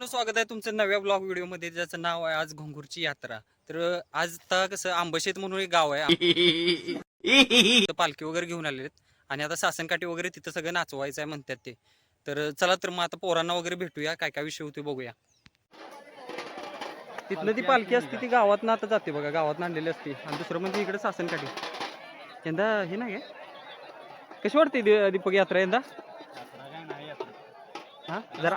स्वागत आहे तुमचं नव्या ब्लॉग व्हिडिओमध्ये ज्याचं नाव आहे आज घोंगूरची यात्रा. तर आज आता कसं आंबशेत म्हणून एक गाव आहे. पालखी वगैरे घेऊन आलेले आहेत. आणि आता सासनकाठी वगैरे तिथं सगळं नाचवायचं आहे म्हणतात ते. तर चला तर मग आता पोरांना वगैरे भेटूया. काय काय विषय होते बघूया. तिथलं ती पालखी असते ती गावात आता जाते बघा. गावात आणलेली असते. आणि दुसरं म्हणजे इकडे सासनकाठी. यंदा हे नाही काय कशी वाटते दि- दीपक यात्रा यंदा? हा? जरा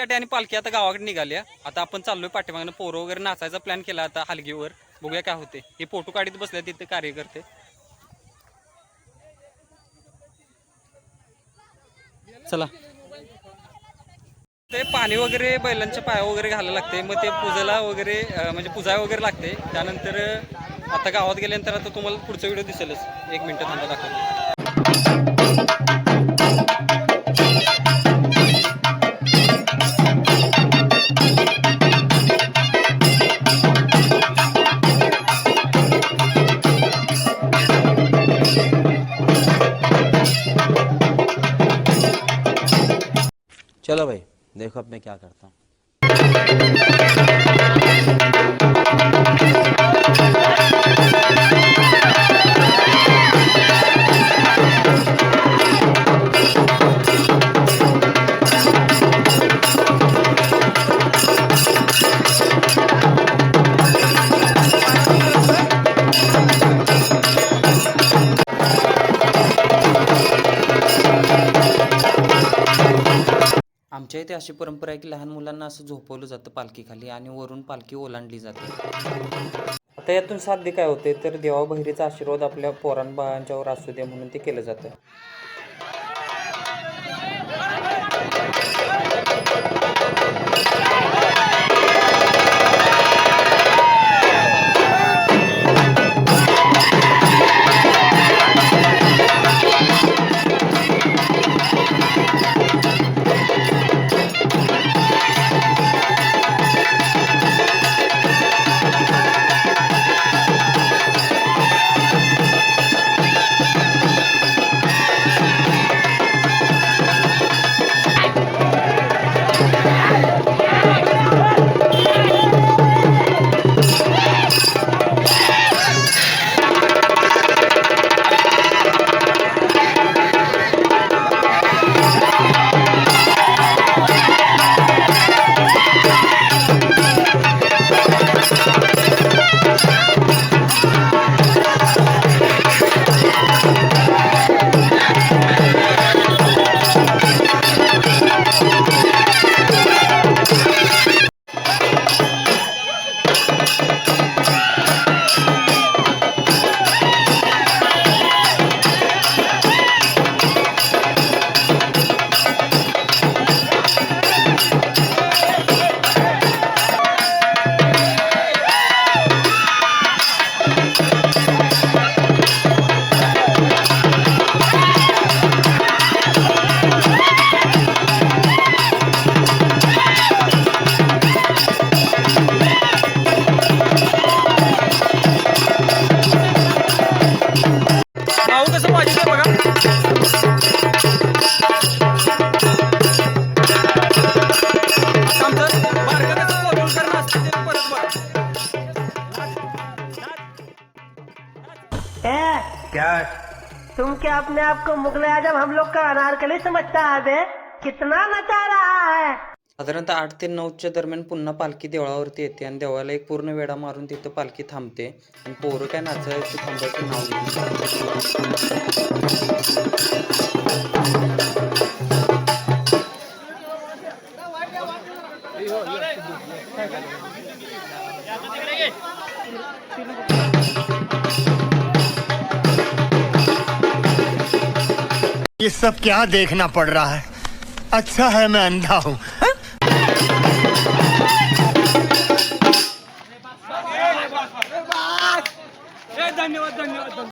काटे आणि पालखी आता गावाकडे निघाल्या. आता आपण चाललोय पाठीमागनं. पोरं वगैरे नाचायचा प्लॅन केला आता हलगीवर. बघूया काय होते हे फोटो काढीत बसले तिथे कार्यकर्ते. चला. ते पाणी वगैरे बैलांच्या पाया वगैरे घालायला लागते मग ते पूजेला वगैरे म्हणजे पूजा वगैरे लागते त्यानंतर आता गावात गेल्यानंतर आता तुम्हाला पुढचा व्हिडिओ दिसेलच. एक मिनटं थांबा दाखवतो चलो भाई देखो अब मैं क्या करता हूँ। आमच्या इथे अशी परंपरा आहे की लहान मुलांना असं झोपवलं जातं पालखीखाली आणि वरून पालखी ओलांडली जाते. आता यातून साध्य काय होते तर देवाबहिरीचा आशीर्वाद आपल्या पोरांबाळांच्यावर असू दे म्हणून ते केलं जातं. क्या? तुम क्या अपने आप को मुगल आजम हम लोग का अनारकली समझता है बे? कितना नचा रहा है? साधारणतः आठ ते नऊच्या दरम्यान पुन्हा पालखी देवळावरती येते आणि देवळाला एक पूर्ण वेळा मारून तिथं पालखी थांबते. आणि पोरं काय नाचायचं थांबायचं नाव घेत ये सब क्या देखना पड़ रहा है? अच्छा है मैं अंधा हूँ। धन्यवाद धन्यवाद